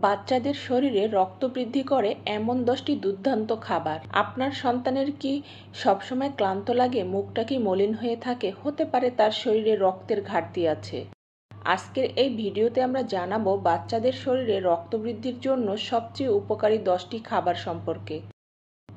বাচ্চাদের শরীরে রক্ত বৃদ্ধি করে এমন দশটি দুর্দান্ত খাবার। আপনার সন্তানের কি সবসময় ক্লান্ত লাগে, মুখটা কি মলিন হয়ে থাকে? হতে পারে তার শরীরে রক্তের ঘাটতি আছে। আজকের এই ভিডিওতে আমরা জানাব বাচ্চাদের শরীরে রক্ত বৃদ্ধির জন্য সবচেয়ে উপকারী দশটি খাবার সম্পর্কে।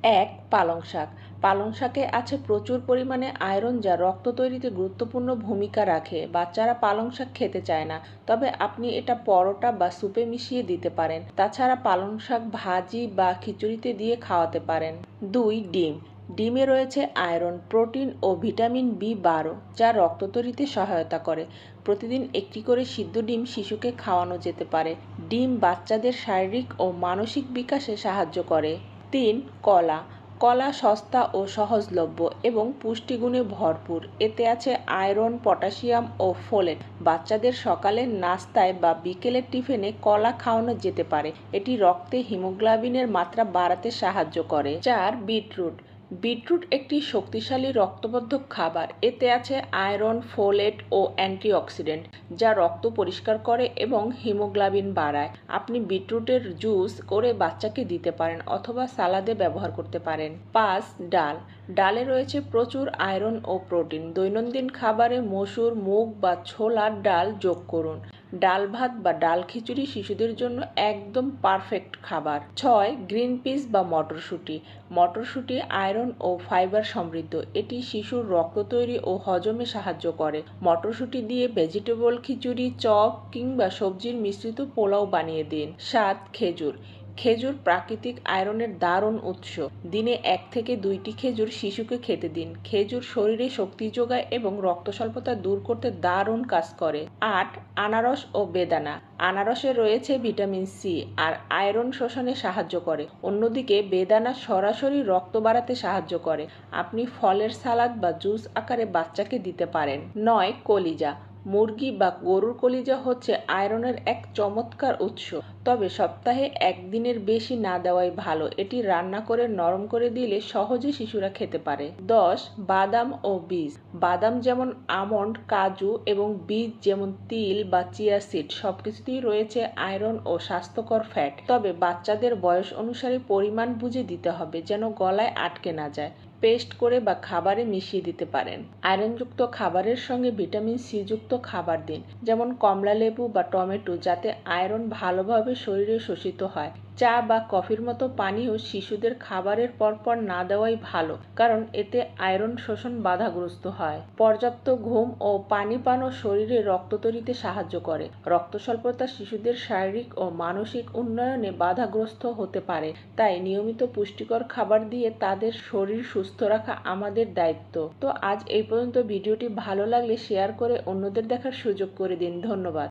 এক, পালং শাক। পালং শাকে আছে প্রচুর পরিমাণে আয়রন যা রক্ত তৈরিতে গুরুত্বপূর্ণ ভূমিকা রাখে। বাচ্চারা পালং শাক খেতে চায় না। তবে আপনি এটা পরোটা বা স্যুপে মিশিয়ে দিতে পারেন। তাছাড়া পালং শাক ভাজি বা খিচুড়িতে দিয়ে খাওয়াতে পারেন। দুই, ডিম। ডিমে রয়েছে আয়রন, প্রোটিন ও ভিটামিন বি বারো, যা রক্ত তৈরিতে সহায়তা করে। প্রতিদিন একটি করে সিদ্ধ ডিম শিশুকে খাওয়ানো যেতে পারে। ডিম বাচ্চাদের শারীরিক ও মানসিক বিকাশে সাহায্য করে। তিন, কলা। কলা সস্তা ও সহজলভ্য এবং পুষ্টিগুণে ভরপুর। এতে আছে আয়রন, পটাশিয়াম ও ফোলেট। বাচ্চাদের সকালের নাস্তায় বা বিকেলের টিফিনে কলা খাওয়ানো যেতে পারে। এটি রক্তে হিমোগ্লোবিনের মাত্রা বাড়াতে সাহায্য করে। চার, বিটরুট। বিটরুট একটি শক্তিশালী রক্তবর্ধক খাবার। এতে আছে আয়রন, ফোলেট ও অ্যান্টিঅক্সিডেন্ট, যা রক্ত পরিষ্কার করে এবং হিমোগ্লোবিন বাড়ায়। আপনি বিটরুটের জুস করে বাচ্চাকে দিতে পারেন অথবা সালাদে ব্যবহার করতে পারেন। পাঁচ, ডাল। ডালে রয়েছে প্রচুর আয়রন ও প্রোটিন। দৈনন্দিন খাবারে মসুর, মুগ বা ছোলার ডাল যোগ করুন। ডাল ভাত বা ডাল খিচুড়ি শিশুদের জন্য একদম পারফেক্ট খাবার। ছয় গ্রিন পিস বা মটরশুঁটি। মটরশুঁটি আয়রন ও ফাইবার সমৃদ্ধ। এটি শিশুর রক্ত তৈরি ও হজমে সাহায্য করে। মটরশুঁটি দিয়ে ভেজিটেবল খিচুড়ি, চপ কিংবা সবজির মিশ্রিত পোলাও বানিয়ে দিন। সাত, খেজুর। খেজুর প্রাকৃতিক আয়রনের দারুণ উৎস। দিনে এক থেকে দুইটি খেজুর শিশুকে খেতে দিন। খেজুর শরীরে শক্তি যোগায় এবং রক্ত স্বল্পতা দূর করতে দারুণ কাজ করে। আট, আনারস ও বেদানা। আনারসে রয়েছে ভিটামিন সি আর আয়রন শোষণে সাহায্য করে। অন্যদিকে, বেদানা সরাসরি রক্ত বাড়াতে সাহায্য করে। আপনি ফলের সালাদ বা জুস আকারে বাচ্চাকে দিতে পারেন। নয়, কলিজা। মুরগি বা গরুর কলিজা হচ্ছে আয়রনের এক চমৎকার উৎস। তবে সপ্তাহে একদিনের বেশি না দেওয়াই ভালো। এটি রান্না করে নরম করে দিলে সহজে শিশুরা খেতে পারে। দশ, বাদাম ও বীজ। বাদাম যেমন আমন্ড, কাজু এবং বীজ যেমন তিল বা চিয়া সিড, সবকিছুতেই রয়েছে আয়রন ও স্বাস্থ্যকর ফ্যাট। তবে বাচ্চাদের বয়স অনুসারে পরিমাণ বুঝে দিতে হবে যেন গলায় আটকে না যায়। পেস্ট করে বা খাবারে মিশিয়ে দিতে পারেন। আয়রনযুক্ত খাবারের সঙ্গে ভিটামিন সি যুক্ত খাবার দিন, যেমন কমলা লেবু বা টমেটো, যাতে আয়রন ভালোভাবে শরীরে শোষিত হয়। চা বা কফির মতো পানীয় শিশুদের খাবারের পরপর না দেওয়াই ভালো, কারণ এতে আয়রন শোষণ বাধাগ্রস্ত হয়। পর্যাপ্ত ঘুম ও পানি পানও শরীরে রক্ত তৈরিতে সাহায্য করে। রক্ত স্বল্পতা শিশুদের শারীরিক ও মানসিক উন্নয়নে বাধাগ্রস্ত হতে পারে। তাই নিয়মিত পুষ্টিকর খাবার দিয়ে তাদের শরীর সুস্থ রাখা আমাদের দায়িত্ব। তো আজ এই পর্যন্ত। ভিডিওটি ভালো লাগলে শেয়ার করে অন্যদের দেখার সুযোগ করে দিন। ধন্যবাদ।